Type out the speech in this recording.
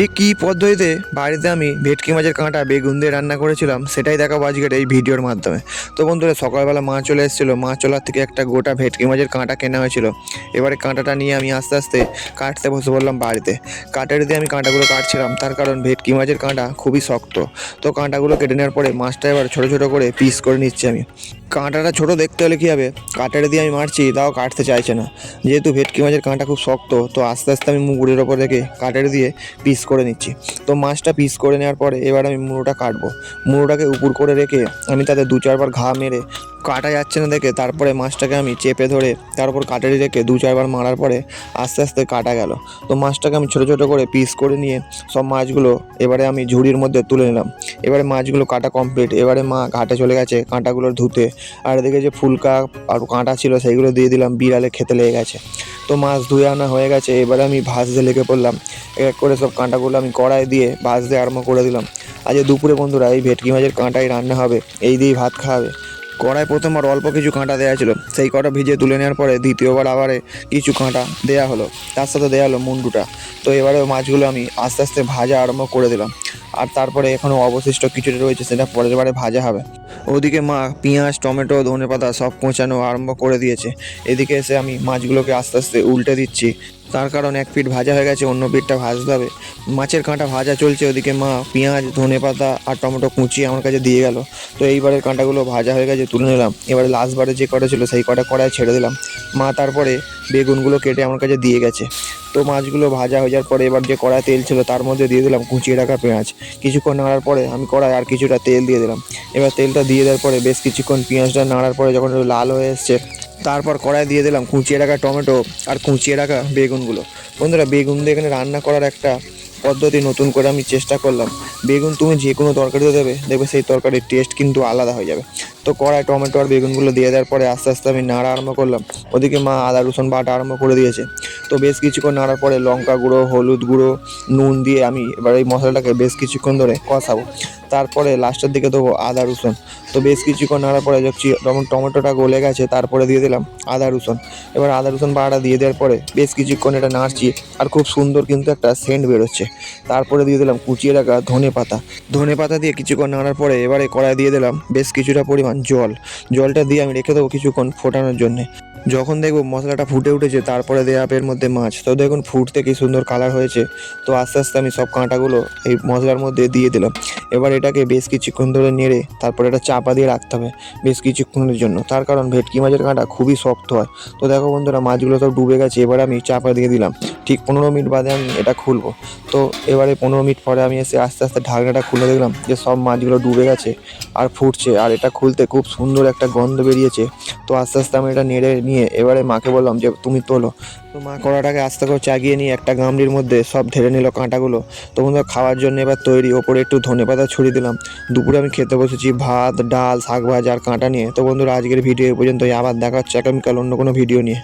ঠিক কী পদ্ধতিতে বাড়িতে আমি ভেটকি মাছের কাঁটা, বেগুন দিয়ে রান্না করেছিলাম, সেটাই দেখাবো আজকের এই ভিডিওর মাধ্যমে। তো বন্ধুরা, সকালবেলা মা চলে এসেছিল। মা চলার থেকে একটা গোটা ভেটকি মাছের কাঁটা কেনা হয়েছিল। এবারে কাঁটাটা নিয়ে আমি আস্তে আস্তে কাটতে বসে পড়লাম বাড়িতে। কাটারি দিয়ে আমি কাঁটাগুলো কাটছিলাম, তার কারণ ভেটকি মাছের কাঁটা খুবই শক্ত। তো কাঁটাগুলো কেটে নেওয়ার পরে মাছটা এবার ছোটো ছোটো করে পিস করে নিচ্ছি আমি। কাঁটাটা ছোট দেখতে হলে কী হবে? কাঁটাটা দিয়ে আমি মারছি, তাও কাটতে চাইছে না। যেহেতু ভেটকি মাছের কাঁটা খুব শক্ত, তো আস্তে আস্তে আমি মুগুরের ওপর রেখে কাঁটাটা দিয়ে পিস করে নিচ্ছি। তো মাছটা পিস করে নেওয়ার পরে এবার আমি মুড়োটা কাটবো। মুড়োটাকে উপর করে রেখে আমি তাতে দু চারবার ঘা মেরে কাটা যাচ্ছে না দেখে তারপরে মাছটাকে আমি চেপে ধরে তারপর কাটারি রেখে দু চারবার মারার পরে আস্তে আস্তে কাটা গেল। তো মাছটাকে আমি ছোটো ছোটো করে পিস করে নিয়ে সব মাছগুলো এবারে আমি ঝুড়ির মধ্যে তুলে নিলাম। এবারে মাছগুলো কাটা কমপ্লিট এবারে মা ঘাটে চলে গেছে কাঁটাগুলো ধুতে। আর এদিকে যে ফুলকা আর কাঁটা ছিল সেইগুলো দিয়ে দিলাম, বিড়ালে খেতে লেগে গেছে। তো মাছ ধুয়ে আনা হয়ে গেছে। এবারে আমি ভাজতে লেগে পড়লাম। এক করে সব কাঁটাগুলো আমি কড়াই দিয়ে ভাজতে আরম্ভ করে দিলাম। আজ দুপুরে বন্ধুরা এই ভেটকি মাছের কাঁটাই রান্না হবে। এই দিয়েই ভাত খাওয়াবে কড়াই প্রথমবার অল্প কিছু কাঁটা দেওয়া ছিল। সেই কটা ভিজে তুলে নেওয়ার পরে দ্বিতীয়বার আবারে কিছু কাঁটা দেয়া হলো। তার সাথে দেওয়া হলো মুন্ডুটা। তো এবারে মাছগুলো আমি আস্তে আস্তে ভাজা আরম্ভ করে দিলাম। আর তারপরে এখনও অবশিষ্ট কিছুটা রয়েছে, সেটা পরের বারে ভাজা হবে। ওদিকে মা পেঁয়াজ, টমেটো, ধনে পাতা সব কোঁচানো আরম্ভ করে দিয়েছে। এদিকে এসে আমি মাছগুলোকে আস্তে আস্তে উল্টে দিচ্ছি। তার কারণ এক পিঠ ভাজা হয়ে গেছে, অন্য পিঠটা ভাজতে হবে। মাছের কাঁটা ভাজা চলছে, ওদিকে মা পেঁয়াজ, ধনে পাতা আর টমেটো কুচিয়ে আমার কাছে দিয়ে গেল। তো এইবারের কাঁটাগুলো ভাজা হয়ে গেছে, তুলে নিলাম। এবারে লাস্টবারে যে কটা ছিল, সেই কটা কড়াই ছেড়ে দিলাম। মা তারপরে বেগুনগুলো কেটে আমার কাছে দিয়ে গেছে। তো মাছগুলো ভাজা হয়ে যাওয়ার পরে এবার যে কড়াই তেল ছিল তার মধ্যে দিয়ে দিলাম কুচিয়ে রাখা পেঁয়াজ। কিছুক্ষণ নাড়ার পরে আমি কড়াই আর কিছুটা তেল দিয়ে দিলাম। এবার তেলটা দিয়ে দেওয়ার পরে বেশ কিছুক্ষণ পেঁয়াজটা নাড়ার পরে যখন লাল হয়ে এসছে, তারপর কড়াই দিয়ে দিলাম কুচিয়ে রাখা টমেটো আর কুচিয়ে রাখা বেগুনগুলো। বন্ধুরা, বেগুন দিয়ে এখানে রান্না করার একটা পদ্ধতি নতুন করে আমি চেষ্টা করলাম। বেগুন তুমি যে কোনো তরকারিতে দেবে, দেখবে সেই তরকারির টেস্ট কিন্তু আলাদা হয়ে যাবে। তো কড়াই টমেটো আর বেগুনগুলো দিয়ে দেওয়ার পরে আস্তে আস্তে আমি নাড়া আরম্ভ করলাম। ওদিকে মা আদা রসুন বাটা আরম্ভ করে দিয়েছে। তো বেশ কিছুক্ষণ নাড়ার পরে লঙ্কা গুঁড়ো, হলুদ গুঁড়ো, নুন দিয়ে আমি এবার এই মশলাটাকে বেশ কিছুক্ষণ ধরে কষাবো। তারপরে লাস্টের দিকে দেবো আদা, রসুন। তো বেশ কিছুক্ষণ নাড়ার পরে যখন টমেটোটা গলে গেছে, তারপরে দিয়ে দিলাম আদা, রসুন। এবার আদা, রসুন বাটা দিয়ে দেওয়ার পরে বেশ কিছুক্ষণ এটা নাড়ছি আর খুব সুন্দর কিন্তু একটা সেন্ট বেরোচ্ছে। তারপরে দিয়ে দিলাম কুচিয়ে রাখা ধনে পাতা। ধনে পাতা দিয়ে কিছুক্ষণ নাড়ার পরে এবারে কড়াই দিয়ে দিলাম বেশ কিছুটা পরিমাণ জল। জলটা দিয়ে আমি রেখে দেবো কিছুক্ষণ ফোটানোর জন্যে। যখন দেখব মশলাটা ফুটে উঠেছে, তারপরে দেওয়া এর মধ্যে মাছ। তো দেখুন, ফুটতে কি সুন্দর কালার হয়েছে। তো আস্তে আস্তে আমি সব কাঁটাগুলো এই মশলার মধ্যে দিয়ে দিলাম। এবার এটাকে বেশ কিছুক্ষণ ধরে নেড়ে তারপরে এটা চাপা দিয়ে রাখতে হবে বেশ কিছুক্ষণের জন্য। তার কারণ ভেটকি মাছের কাঁটা খুবই শক্ত হয়। তো দেখো বন্ধুরা, মাছগুলো সব ডুবে গেছে, এবার আমি চাপা দিয়ে দিলাম। ঠিক পনেরো মিনিট বাদে আমি এটা খুলবো। তো এবারে পনেরো মিনিট পরে আমি এসে আস্তে আস্তে ঢাকনাটা খুলে দেখলাম যে সব মাছগুলো ডুবে গেছে আর ফুটছে। আর এটা খুলতে খুব সুন্দর একটা গন্ধ বেরিয়েছে। তো আস্তে আস্তে আমি এটা নেড়ে নিয়ে এবারে মাকে বললাম যে, তুমি তোলো। তো মা কড়াটাকে আস্তে করে চাগিয়ে নিয়ে একটা গামলির মধ্যে সব ঢেলে নিল কাঁটাগুলো। তো বন্ধুরা, খাওয়ার জন্য এবার তৈরি, ওপরে একটু ধনে পাতা ছড়িয়ে দিলাম। দুপুরে আমি খেতে বসেছি ভাত, ডাল, শাক ভাজা আর কাঁটা নিয়ে। তো বন্ধুরা, আজকের ভিডিও এই পর্যন্তই। আবার দেখা হচ্ছে আগামীকাল অন্য কোনো ভিডিও নিয়ে।